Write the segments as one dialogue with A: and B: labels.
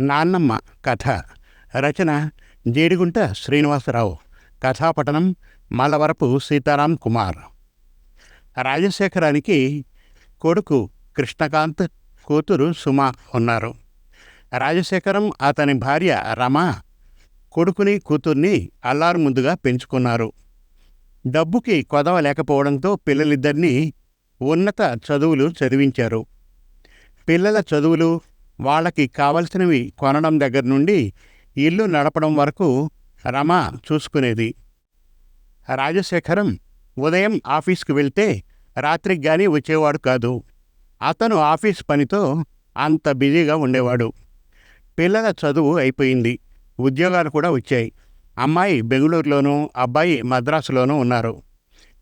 A: నాన్నమ్మ కథ. రచన జేడిగుంట శ్రీనివాసరావు. కథాపఠనం మలవరపు సీతారాం కుమార్. రాజశేఖరానికి కొడుకు కృష్ణకాంత్ కూతురు సుమ ఉన్నారు. రాజశేఖరం అతని భార్య రమ కొడుకుని కూతుర్ని అల్లారు ముందుగా పెంచుకున్నారు. డబ్బుకి కొదవ లేకపోవడంతో పిల్లలిద్దరినీ ఉన్నత చదువులు చదివించారు. పిల్లల చదువులు వాళ్ళకి కావలసినవి కొనడం దగ్గర నుండి ఇల్లు నడపడం వరకు రమ చూసుకునేది. రాజశేఖరం ఉదయం ఆఫీస్కి వెళ్తే రాత్రికి కానీ వచ్చేవాడు కాదు. అతను ఆఫీస్ పనితో అంత బిజీగా ఉండేవాడు. పిల్లల చదువు అయిపోయింది. ఉద్యోగాలు కూడా వచ్చాయి. అమ్మాయి బెంగళూరులోనూ అబ్బాయి మద్రాసులోనూ ఉన్నారు.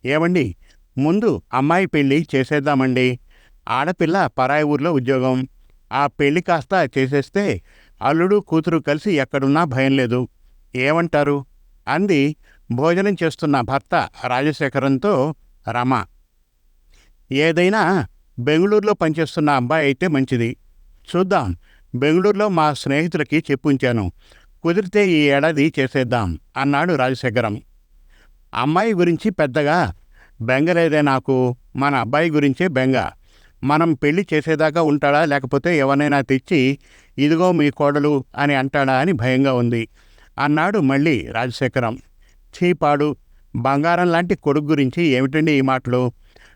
A: ఏమండి ముందు అమ్మాయి పెళ్ళి చేసేద్దామండి. ఆడపిల్ల పరాయి ఊర్లో ఉద్యోగం. ఆ పెళ్ళి కాస్త చేసేస్తే అల్లుడు కూతురు కలిసి ఎక్కడున్నా భయం లేదు. ఏమంటారు? అంది భోజనం చేస్తున్న భర్త రాజశేఖరంతో రమ. ఏదైనా బెంగళూరులో పనిచేస్తున్న అబ్బాయి అయితే మంచిది. చూద్దాం బెంగళూరులో మా స్నేహితులకి చెప్పుంచాను. కుదిరితే ఈ ఏడాది చేసేద్దాం అన్నాడు రాజశేఖరం. అమ్మాయి గురించి పెద్దగా బెంగలేదే నాకు మన అబ్బాయి గురించే బెంగ. మనం పెళ్ళి చేసేదాకా ఉంటాడా? లేకపోతే ఎవరైనా తెచ్చి ఇదిగో మీ కోడలు అని అంటాడా అని భయంగా ఉంది. అన్నాడు మళ్ళీ రాజశేఖరం. చీపాడు బంగారం లాంటి కొడుకు గురించి ఏమిటండి ఈ మాటలు?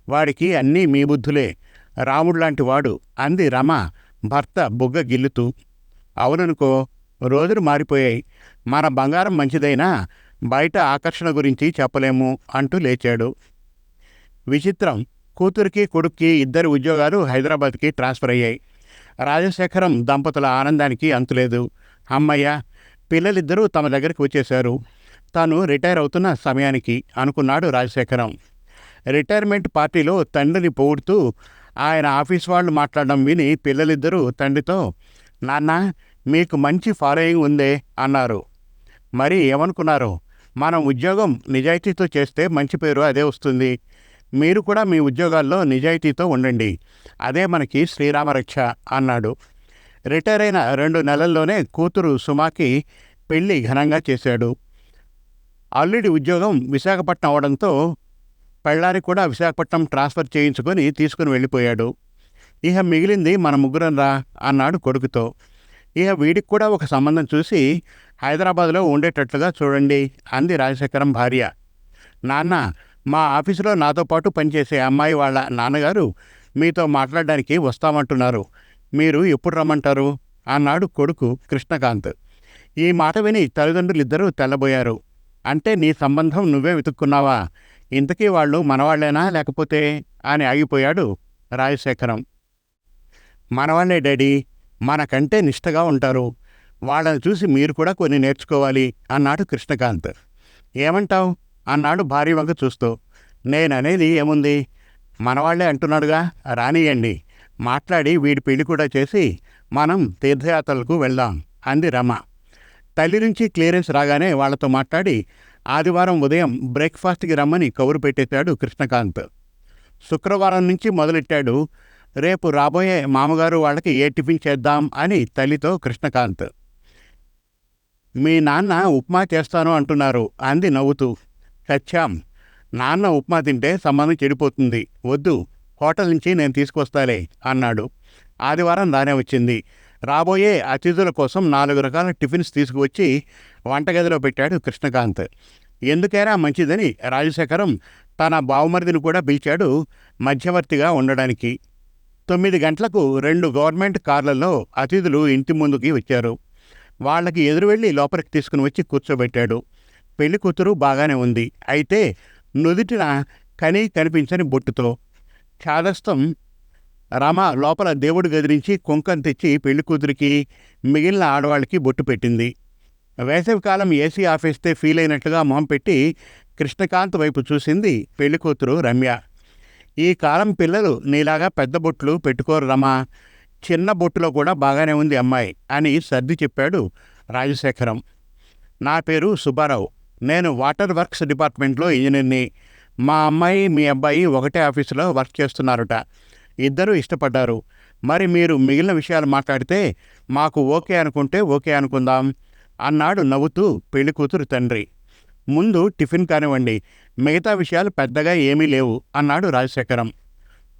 A: వాడికి అన్నీ మీ బుద్ధులే. రాముడు లాంటి వాడు అంది రమ భర్త బుగ్గ గిల్లుతూ. అవుననుకో రోజులు మారిపోయాయి. మన బంగారం మంచిదైనా బయట ఆకర్షణ గురించి చెప్పలేము అంటూ లేచాడు. విచిత్రం. కూతురికి కొడుక్కి ఇద్దరు ఉద్యోగాలు హైదరాబాద్కి ట్రాన్స్ఫర్ అయ్యాయి. రాజశేఖరం దంపతుల ఆనందానికి అంతులేదు. అమ్మయ్య పిల్లలిద్దరూ తమ దగ్గరికి వచ్చేశారు. తాను రిటైర్ అవుతున్న సమయానికి అనుకున్నాడు రాజశేఖరం. రిటైర్మెంట్ పార్టీలో తండ్రిని పొగుడుతూ ఆయన ఆఫీస్ వాళ్ళు మాట్లాడడం విని పిల్లలిద్దరూ తండ్రితో నాన్న మీకు మంచి ఫాలోయింగ్ ఉందే అన్నారు. మరి ఏమనుకున్నారు? మనం ఉద్యోగం నిజాయితీతో చేస్తే మంచి పేరు అదే వస్తుంది. మీరు కూడా మీ ఉద్యోగాల్లో నిజాయితీతో ఉండండి. అదే మనకి శ్రీరామరక్ష అన్నాడు. రిటైర్ అయిన రెండు నెలల్లోనే కూతురు సుమాకి పెళ్ళి ఘనంగా చేశాడు. ఆల్రెడీ ఉద్యోగం విశాఖపట్నం అవడంతో పెళ్ళారి కూడా విశాఖపట్నం ట్రాన్స్ఫర్ చేయించుకొని తీసుకుని వెళ్ళిపోయాడు. ఇహ మిగిలింది మన ముగ్గురం రా అన్నాడు కొడుకుతో. ఇహ వీడికి కూడా ఒక సంబంధం చూసి హైదరాబాద్లో ఉండేటట్లుగా చూడండి అంది రాజశేఖరం భార్య. నాన్న మా ఆఫీసులో నాతో పాటు పనిచేసే అమ్మాయి వాళ్ళ నాన్నగారు మీతో మాట్లాడడానికి వస్తామంటున్నారు. మీరు ఎప్పుడు రమ్మంటారు? అన్నాడు కొడుకు కృష్ణకాంత్. ఈ మాట విని తల్లిదండ్రులిద్దరూ తెల్లబోయారు. అంటే నీ సంబంధం నువ్వే వెతుక్కున్నావా? ఇంతకీ వాళ్ళు మనవాళ్ళేనా లేకపోతే? అని ఆగిపోయాడు రాజశేఖరం. మనవాళ్ళే డాడీ మనకంటే నిష్టగా ఉంటారు. వాళ్ళని చూసి మీరు కూడా కొన్ని నేర్చుకోవాలి అన్నాడు కృష్ణకాంత్. ఏమంటావు? అన్నాడు భార్య వంక చూస్తూ. నేననేది ఏముంది? మనవాళ్ళే అంటున్నాడుగా. రానియండి మాట్లాడి వీడి పెళ్ళి కూడా చేసి మనం తీర్థయాత్రలకు వెళ్దాం అంది రమ. తల్లి నుంచి క్లియరెన్స్ రాగానే వాళ్ళతో మాట్లాడి ఆదివారం ఉదయం బ్రేక్ఫాస్ట్కి రమ్మని కబురు పెట్టేశాడు కృష్ణకాంత్. శుక్రవారం నుంచి మొదలెట్టాడు. రేపు రాబోయే మామగారు వాళ్ళకి ఏ టిఫిన్ చేద్దాం అని తల్లితో కృష్ణకాంత్. మీ నాన్న ఉప్మా చేస్తాను అంటున్నారు అంది నవ్వుతూ. సత్యాం నాన్న ఉప్మా తింటే సంబంధం చెడిపోతుంది. వద్దు హోటల్ నుంచి నేను తీసుకొస్తాలే అన్నాడు. ఆదివారం దానే వచ్చింది. రాబోయే అతిథుల కోసం నాలుగు రకాల టిఫిన్స్ తీసుకువచ్చి వంటగదిలో పెట్టాడు కృష్ణకాంత్. ఎందుకైనా మంచిదని రాజశేఖరం తన బావమరిదిని కూడా పిలిచాడు మధ్యవర్తిగా ఉండడానికి. తొమ్మిది గంటలకు రెండు గవర్నమెంట్ కార్లలో అతిథులు ఇంటి ముందుకి వచ్చారు. వాళ్ళకి ఎదురు వెళ్ళి లోపలికి తీసుకుని వచ్చి కూర్చోబెట్టాడు. పెళ్ళి కూతురు బాగానే ఉంది. అయితే నుదుటిన కని కనిపించని బొట్టుతో చాదస్తం రమ లోపల దేవుడు గదిరించి కుంకం తెచ్చి పెళ్ళి కూతురికి మిగిలిన ఆడవాళ్ళకి బొట్టు పెట్టింది. వేసవికాలం ఏసీ ఆఫీస్తే ఫీల్ అయినట్లుగా మొహం పెట్టి కృష్ణకాంత్ వైపు చూసింది పెళ్ళి కూతురు రమ్య. ఈ కాలం పిల్లలు నీలాగా పెద్ద బొట్లు పెట్టుకోరు రమా. చిన్న బొట్టులో కూడా బాగానే ఉంది అమ్మాయి అని సర్ది చెప్పాడు రాజశేఖరం. నా పేరు సుబ్బారావు. నేను వాటర్ వర్క్స్ డిపార్ట్మెంట్లో ఇంజనీర్ని. మా అమ్మాయి మీ అబ్బాయి ఒకటే ఆఫీసులో వర్క్ చేస్తున్నారట. ఇద్దరూ ఇష్టపడ్డారు. మరి మీరు మిగిలిన విషయాలు మాట్లాడితే మాకు ఓకే అనుకుంటే ఓకే అనుకుందాం అన్నాడు నవ్వుతూ పెళ్ళి కూతురు తండ్రి. ముందు టిఫిన్ కానివ్వండి మిగతా విషయాలు పెద్దగా ఏమీ లేవు అన్నాడు రాజశేఖరం.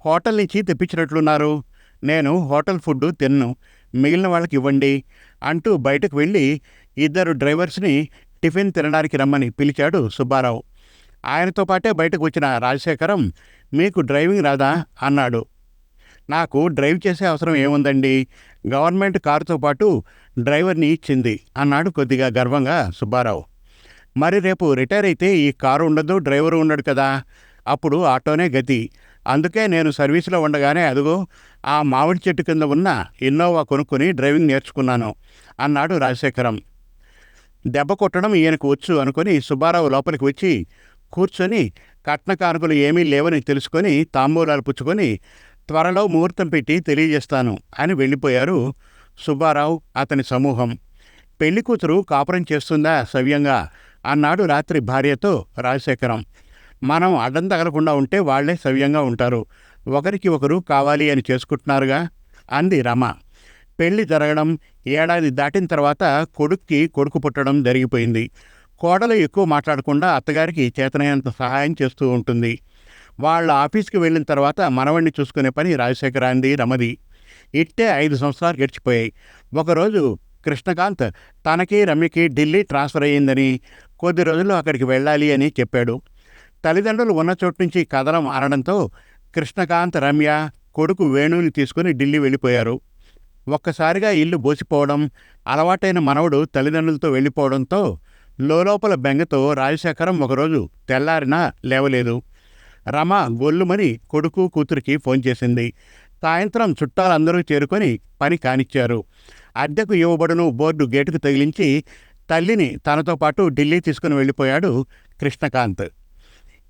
A: హోటల్ నుంచి తెప్పించినట్లున్నారు. నేను హోటల్ ఫుడ్ తిన్ను మిగిలిన వాళ్ళకి ఇవ్వండి అంటూ బయటకు వెళ్ళి ఇద్దరు డ్రైవర్స్ని టిఫిన్ తినడానికి రమ్మని పిలిచాడు సుబ్బారావు. ఆయనతో పాటే బయటకు వచ్చిన రాజశేఖరం మీకు డ్రైవింగ్ రాదా? అన్నాడు. నాకు డ్రైవ్ చేసే అవసరం ఏముందండి? గవర్నమెంట్ కారుతో పాటు డ్రైవర్ని ఇచ్చింది అన్నాడు కొద్దిగా గర్వంగా సుబ్బారావు. మరి రేపు రిటైర్ అయితే ఈ కారు ఉండదు డ్రైవరు ఉండడు కదా? అప్పుడు ఆటోనే గతి. అందుకే నేను సర్వీసులో ఉండగానే అదుగో ఆ మామిడి చెట్టు కింద ఉన్న ఇన్నోవా కొనుక్కొని డ్రైవింగ్ నేర్చుకున్నాను అన్నాడు రాజశేఖరం. దెబ్బ కొట్టడం ఈయనకు వచ్చు అనుకుని సుబ్బారావు లోపలికి వచ్చి కూర్చొని కట్న కానుకలు ఏమీ లేవని తెలుసుకొని తాంబూలాలు పుచ్చుకొని త్వరలో ముహూర్తం పెట్టి తెలియజేస్తాను అని వెళ్ళిపోయారు సుబ్బారావు అతని సమూహం. పెళ్ళి కూతురు కాపురం చేస్తుందా సవ్యంగా? అన్నాడు రాత్రి భార్యతో రాజశేఖరం. మనం అడ్డం తగలకుండా ఉంటే వాళ్ళే సవ్యంగా ఉంటారు. ఒకరికి ఒకరు కావాలి అని చేసుకుంటున్నారుగా? అంది రమ. పెళ్ళి జరగడం ఏడాది దాటిన తర్వాత కొడుక్కి కొడుకు పుట్టడం జరిగిపోయింది. కోడలు ఎక్కువ మాట్లాడకుండా అత్తగారికి చేతనైనంత సహాయం చేస్తూ ఉంటుంది. వాళ్ళ ఆఫీస్కి వెళ్ళిన తర్వాత మనవణ్ణి చూసుకునే పని రాజశేఖరాంది రమది. ఇట్టే ఐదు సంవత్సరాలు గడిచిపోయాయి. ఒకరోజు కృష్ణకాంత్ తనకి రమ్యకి ఢిల్లీ ట్రాన్స్ఫర్ అయ్యిందని కొద్ది రోజుల్లో అక్కడికి వెళ్ళాలి అని చెప్పాడు. తల్లిదండ్రులు ఉన్న చోటు నుంచి కథనం ఆరడంతో కృష్ణకాంత్ రమ్య కొడుకు వేణుని తీసుకుని ఢిల్లీ వెళ్ళిపోయారు. ఒక్కసారిగా ఇల్లు బోసిపోవడం అలవాటైన మనవడు తల్లిదండ్రులతో వెళ్ళిపోవడంతో లోపల బెంగతో రాజశేఖరం ఒకరోజు తెల్లారినా లేవలేదు. రమ గొల్లుమని కొడుకు కూతురికి ఫోన్ చేసింది. సాయంత్రం చుట్టాలందరూ చేరుకొని పని కానిచ్చారు. అద్దెకు ఇవ్వబడును బోర్డు గేటుకు తగిలించి తల్లిని తనతో పాటు ఢిల్లీ తీసుకుని వెళ్ళిపోయాడు కృష్ణకాంత్.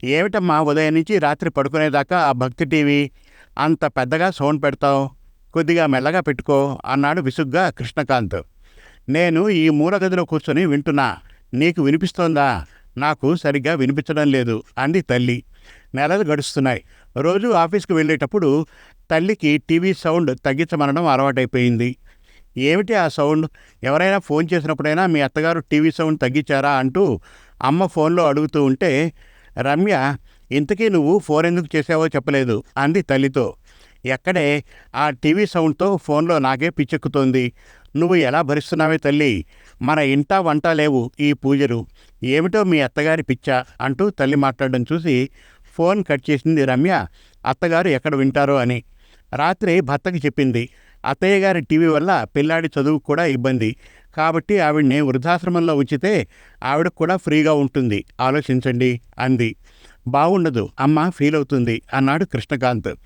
A: ఏమిటమ్మా ఉదయం నుంచి రాత్రి పడుకునేదాకా ఆ భక్తి టీవీ? అంత పెద్దగా సౌండ్ పెడతావు? కొద్దిగా మెల్లగా పెట్టుకో అన్నాడు విసుగ్గా కృష్ణకాంత్. నేను ఈ మూలగదిలో కూర్చొని వింటున్నా. నీకు వినిపిస్తోందా? నాకు సరిగ్గా వినిపించడం లేదు అంది తల్లి. నెలలు గడుస్తున్నాయి. రోజు ఆఫీస్కి వెళ్ళేటప్పుడు తల్లికి టీవీ సౌండ్ తగ్గించమనడం అలవాటైపోయింది. ఏమిటి ఆ సౌండ్? ఎవరైనా ఫోన్ చేసినప్పుడైనా మీ అత్తగారు టీవీ సౌండ్ తగ్గించారా అంటూ అమ్మ ఫోన్లో అడుగుతూ ఉంటే రమ్య ఇంతకీ నువ్వు ఫోన్ ఎందుకు చేసావో చెప్పలేదు అంది తల్లితో. ఎక్కడే ఆ టీవీ సౌండ్తో ఫోన్లో నాకే పిచ్చెక్కుతోంది. నువ్వు ఎలా భరిస్తున్నావే తల్లి? మన ఇంట వంట లేవు ఈ పూజలు. ఏమిటో మీ అత్తగారి పిచ్చ అంటూ తల్లి మాట్లాడడం చూసి ఫోన్ కట్ చేసింది రమ్య. అత్తగారు ఎక్కడ వింటారో అని. రాత్రి భర్తకి చెప్పింది. అత్తయ్య గారి టీవీ వల్ల పిల్లాడి చదువు కూడా ఇబ్బంది. కాబట్టి ఆవిడ్ని వృద్ధాశ్రమంలో ఉంచితే ఆవిడ కూడా ఫ్రీగా ఉంటుంది. ఆలోచించండి అంది. బాగుండదు అమ్మ ఫీల్ అవుతుంది అన్నాడు కృష్ణకాంత్.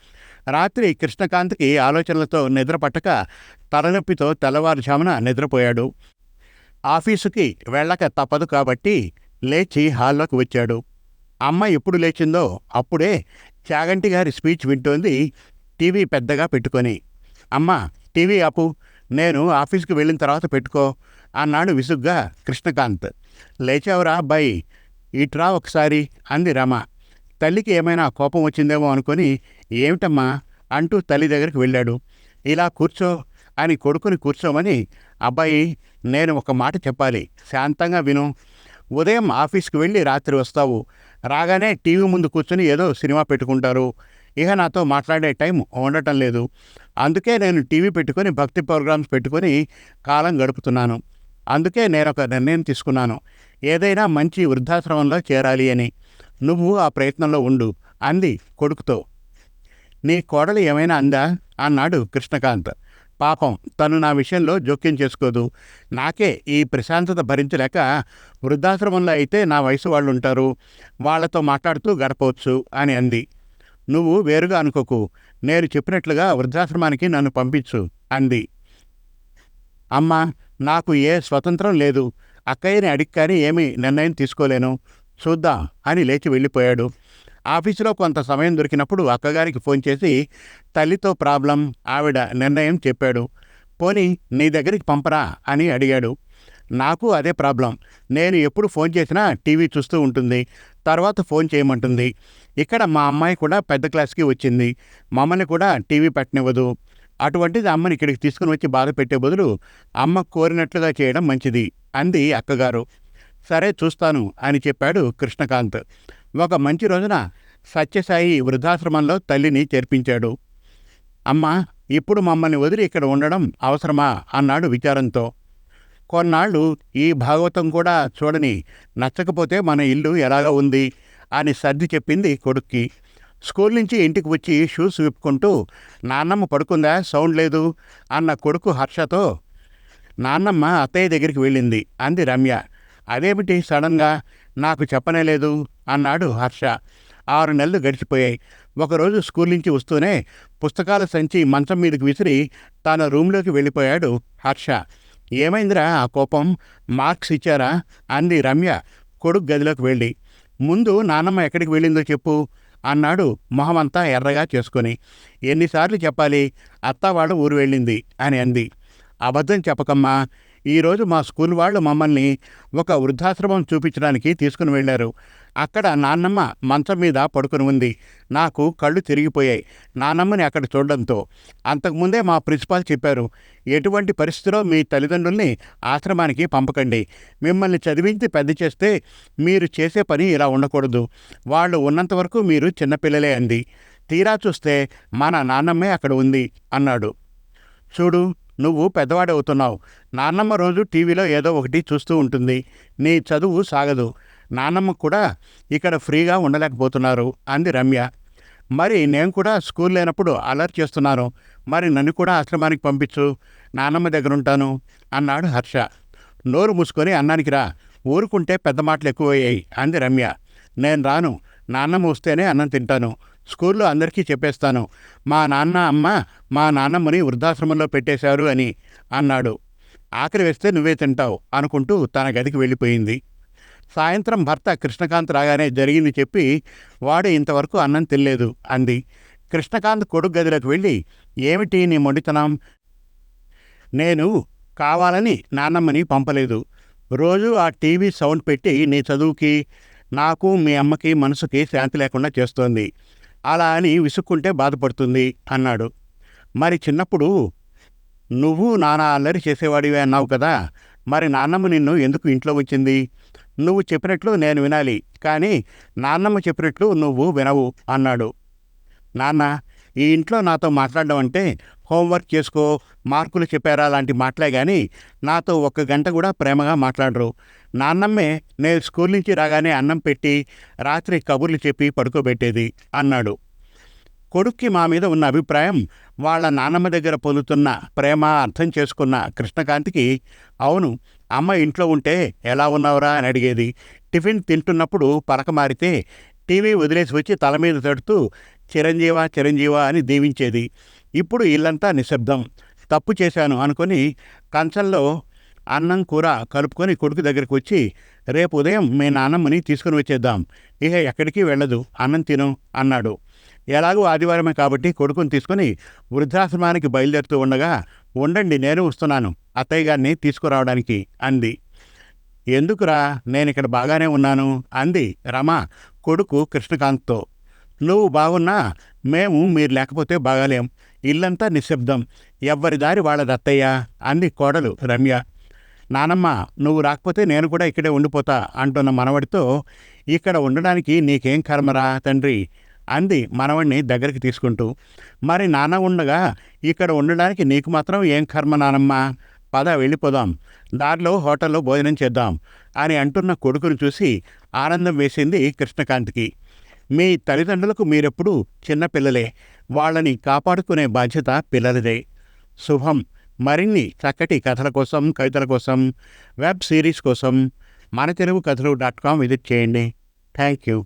A: రాత్రి కృష్ణకాంత్కి ఆలోచనలతో నిద్రపట్టక తలనొప్పితో తెల్లవారుజామున నిద్రపోయాడు. ఆఫీసుకి వెళ్ళక తప్పదు కాబట్టి లేచి హాల్లోకి వచ్చాడు. అమ్మ ఎప్పుడు లేచిందో అప్పుడే చాగంటి గారి స్పీచ్ వింటోంది టీవీ పెద్దగా పెట్టుకొని. అమ్మ టీవీ ఆపు నేను ఆఫీస్కి వెళ్ళిన తర్వాత పెట్టుకో అన్నాడు విసుగ్గా కృష్ణకాంత్. లేచావురా అబ్బాయి ఇట్రా ఒకసారి అంది రమ. తల్లికి ఏమైనా కోపం వచ్చిందేమో అనుకొని ఏమిటమ్మా? అంటూ తల్లి దగ్గరికి వెళ్ళాడు. ఇలా కూర్చో అని కొడుకుని కూర్చోమని అబ్బాయి నేను ఒక మాట చెప్పాలి. శాంతంగా విను. ఉదయం ఆఫీస్కి వెళ్ళి రాత్రి వస్తావు. రాగానే టీవీ ముందు కూర్చొని ఏదో సినిమా పెట్టుకుంటారు. ఇక నాతో మాట్లాడే టైం ఉండటం లేదు. అందుకే నేను టీవీ పెట్టుకొని భక్తి ప్రోగ్రామ్స్ పెట్టుకొని కాలం గడుపుతున్నాను. అందుకే నేను ఒక నిర్ణయం తీసుకున్నాను. ఏదైనా మంచి వృద్ధాశ్రమంలో చేరాలి అని. నువ్వు ఆ ప్రయత్నంలో ఉండు అంది కొడుకుతో. నీ కోడలు ఏమైనా అందా? అన్నాడు కృష్ణకాంత్. పాపం తను నా విషయంలో జోక్యం చేసుకోదు. నాకే ఈ ప్రశాంతత భరించలేక వృద్ధాశ్రమంలో అయితే నా వయసు వాళ్ళు ఉంటారు వాళ్ళతో మాట్లాడుతూ గడపవచ్చు అని అంది. నువ్వు వేరుగా అనుకోకు. నేను చెప్పినట్లుగా వృద్ధాశ్రమానికి నన్ను పంపించు అంది. అమ్మా నాకు ఏ స్వతంత్రం లేదు. అక్కయ్యని అడిగి కానీ ఏమీ నిర్ణయం తీసుకోలేను. చూద్దాం అని లేచి వెళ్ళిపోయాడు. ఆఫీసులో కొంత సమయం దొరికినప్పుడు అక్కగారికి ఫోన్ చేసి తల్లితో ప్రాబ్లం ఆవిడ నిర్ణయం చెప్పాడు. పోనీ నీ దగ్గరికి పంపరా? అని అడిగాడు. నాకు అదే ప్రాబ్లం. నేను ఎప్పుడు ఫోన్ చేసినా టీవీ చూస్తూ ఉంటుంది. తర్వాత ఫోన్ చేయమంటుంది. ఇక్కడ మా అమ్మాయి కూడా పెద్ద క్లాస్కి వచ్చింది. మమ్మల్ని కూడా టీవీ పెట్టనివ్వదు. అటువంటిది అమ్మని ఇక్కడికి తీసుకుని వచ్చి బాధ పెట్టే బదులు అమ్మ కోరినట్లుగా చేయడం మంచిది అంది అక్కగారు. సరే చూస్తాను అని చెప్పాడు కృష్ణకాంత్. ఒక మంచి రోజున సత్యసాయి వృద్ధాశ్రమంలో తల్లిని చేర్పించాడు. అమ్మా ఇప్పుడు మమ్మల్ని వదిలి ఇక్కడ ఉండడం అవసరమా? అన్నాడు విచారంతో. కొన్నాళ్ళు ఈ భాగవతం కూడా చూడని నచ్చకపోతే మన ఇల్లు ఎలాగ ఉంది? అని సర్ది చెప్పింది కొడుక్కి. స్కూల్ నుంచి ఇంటికి వచ్చి షూస్ విప్పుకుంటూ నాన్నమ్మ పడుకుందా? సౌండ్ లేదు? అన్న కొడుకు హర్షతో నాన్నమ్మ అత్తయ్య దగ్గరికి వెళ్ళింది అంది రమ్య. అదేమిటి సడన్గా నాకు చెప్పనే లేదు? అన్నాడు హర్ష. ఆరు నెలలు గడిచిపోయాయి. ఒకరోజు స్కూల్ నుంచి వస్తూనే పుస్తకాల సంచి మంచం మీదకి విసిరి తన రూమ్లోకి వెళ్ళిపోయాడు హర్ష. ఏమైందిరా ఆ కోపం? మార్క్స్ ఇచ్చారా? అంది రమ్య కొడుకు గదిలోకి వెళ్ళి. ముందు నాన్నమ్మ ఎక్కడికి వెళ్ళిందో చెప్పు అన్నాడు మొహమంతా ఎర్రగా చేసుకొని. ఎన్నిసార్లు చెప్పాలి? అత్తవాడు ఊరు వెళ్ళింది అని అంది. అబద్ధం చెప్పకమ్మా. ఈరోజు మా స్కూల్ వాళ్ళు మమ్మల్ని ఒక వృద్ధాశ్రమం చూపించడానికి తీసుకుని వెళ్ళారు. అక్కడ నాన్నమ్మ మంచం మీద పడుకుని ఉంది. నాకు కళ్ళు తిరిగిపోయాయి. నాన్నమ్మని అక్కడ చూడడంతో అంతకుముందే మా ప్రిన్సిపాల్ చెప్పారు ఎటువంటి పరిస్థితిలో మీ తల్లిదండ్రుల్ని ఆశ్రమానికి పంపకండి. మిమ్మల్ని చదివించి పెద్ద చేస్తే మీరు చేసే పని ఇలా ఉండకూడదు. వాళ్ళు ఉన్నంత వరకు మీరు చిన్నపిల్లలే అంది. తీరా చూస్తే మన నాన్నమ్మే అక్కడ ఉంది అన్నాడు. చూడు నువ్వు పెద్దవాడవుతున్నావు. నాన్నమ్మ రోజు టీవీలో ఏదో ఒకటి చూస్తూ ఉంటుంది. నీ చదువు సాగదు. నాన్నమ్మ కూడా ఇక్కడ ఫ్రీగా ఉండలేకపోతున్నారు అంది రమ్య. మరి నేను కూడా స్కూల్ లేనప్పుడు అలర్ట్ చేస్తున్నాను. మరి నన్ను కూడా ఆశ్రమానికి పంపించు. నాన్నమ్మ దగ్గర ఉంటాను అన్నాడు హర్ష. నోరు మూసుకొని అన్నానికి రా. ఊరుకుంటే పెద్ద మాటలు ఎక్కువయ్యాయి అంది రమ్య. నేను రాను. నాన్నమ్మ వస్తేనే అన్నం తింటాను. స్కూల్లో అందరికీ చెప్పేస్తాను. మా నాన్న అమ్మ మా నాన్నమ్మని వృద్ధాశ్రమంలో పెట్టేశారు అని అన్నాడు. ఆఖరి వేస్తే నువ్వే తింటావు అనుకుంటూ తన గదికి వెళ్ళిపోయింది. సాయంత్రం భర్త కృష్ణకాంత్ రాగానే జరిగింది చెప్పి వాడు ఇంతవరకు అన్నం తినలేదు అంది. కృష్ణకాంత్ కొడుకు గదిలోకి వెళ్ళి ఏమిటి నీ మొండితనం? నేను కావాలని నాన్నమ్మని పంపలేదు. రోజు ఆ టీవీ సౌండ్ పెట్టి నీ చదువుకి నాకు మీ అమ్మకి మనసుకి శాంతి లేకుండా చేస్తోంది. అలా అని విసుక్కుంటే బాధపడుతుంది అన్నాడు. మరి చిన్నప్పుడు నువ్వు నానా అల్లరి చేసేవాడివే అన్నావు కదా మరి నాన్నమ్మ నిన్ను ఎందుకు ఇంట్లో వచ్చింది నువ్వు చెప్పినట్లు నేను వినాలి కానీ నాన్నమ్మ చెప్పినట్లు నువ్వు వినవు అన్నాడు. నాన్న ఈ ఇంట్లో నాతో మాట్లాడడం అంటే హోంవర్క్ చేసుకో మార్కులు చెప్పారా లాంటి మాటలే కానీ నాతో ఒక్క గంట కూడా ప్రేమగా మాట్లాడరు. నాన్నమ్మే నేను స్కూల్ నుంచి రాగానే అన్నం పెట్టి రాత్రి కబుర్లు చెప్పి పడుకోబెట్టేది అన్నాడు. కొడుక్కి మా మీద ఉన్న అభిప్రాయం వాళ్ళ నాన్నమ్మ దగ్గర పొందుతున్న ప్రేమ అర్థం చేసుకున్న కృష్ణకాంతికి అవును అమ్మ ఇంట్లో ఉంటే ఎలా ఉన్నావురా అని అడిగేది. టిఫిన్ తింటున్నప్పుడు పలక మారితే టీవీ వదిలేసి వచ్చి తల మీద తడుతూ చిరంజీవ చిరంజీవ అని దీవించేది. ఇప్పుడు ఇల్లంతా నిశ్శబ్దం. తప్పు చేశాను అనుకొని కంచంలో అన్నం కూర కలుపుకొని కొడుకు దగ్గరికి వచ్చి రేపు ఉదయం మీ నాన్నమ్మని తీసుకుని వచ్చేద్దాం. ఇక ఎక్కడికి వెళ్ళదు. అన్నం తిను అన్నాడు. ఎలాగూ ఆదివారమే కాబట్టి కొడుకుని తీసుకుని వృద్ధాశ్రమానికి బయలుదేరుతూ ఉండగా ఉండండి నేను వస్తున్నాను. అత్తయ్య గారిని తీసుకురావడానికి అంది. ఎందుకురా? నేను ఇక్కడ బాగానే ఉన్నాను అంది రమ కొడుకు కృష్ణకాంత్తో. నువ్వు బాగున్నా? మేము మీరు లేకపోతే బాగాలేం. ఇల్లంతా నిశ్శబ్దం. ఎవ్వరి దారి వాళ్ళ దత్తయ్య అంది కోడలు రమ్య. నానమ్మ నువ్వు రాకపోతే నేను కూడా ఇక్కడే ఉండిపోతా అంటున్న మనవడితో ఇక్కడ ఉండడానికి నీకేం కర్మరా తండ్రి? అంది మనవణ్ణి దగ్గరికి తీసుకుంటూ. మరి నాన్న ఉండగా ఇక్కడ ఉండడానికి నీకు మాత్రం ఏం కర్మ నానమ్మ? పద వెళ్ళిపోదాం. దారిలో హోటల్లో భోజనం చేద్దాం అని అంటున్న కొడుకును చూసి ఆనందం వేసింది కృష్ణకాంత్కి. మీ తల్లిదండ్రులకు మీరెప్పుడు చిన్నపిల్లలే వాళ్ళని కాపాడుకునే బాధ్యత పిల్లలదే. శుభం. మరిన్ని చక్కటి కథల కోసం కవితల కోసం వెబ్ సిరీస్ కోసం మన తెలుగు కథలు డాట్ కామ్ విజిట్ చేయండి. Thank you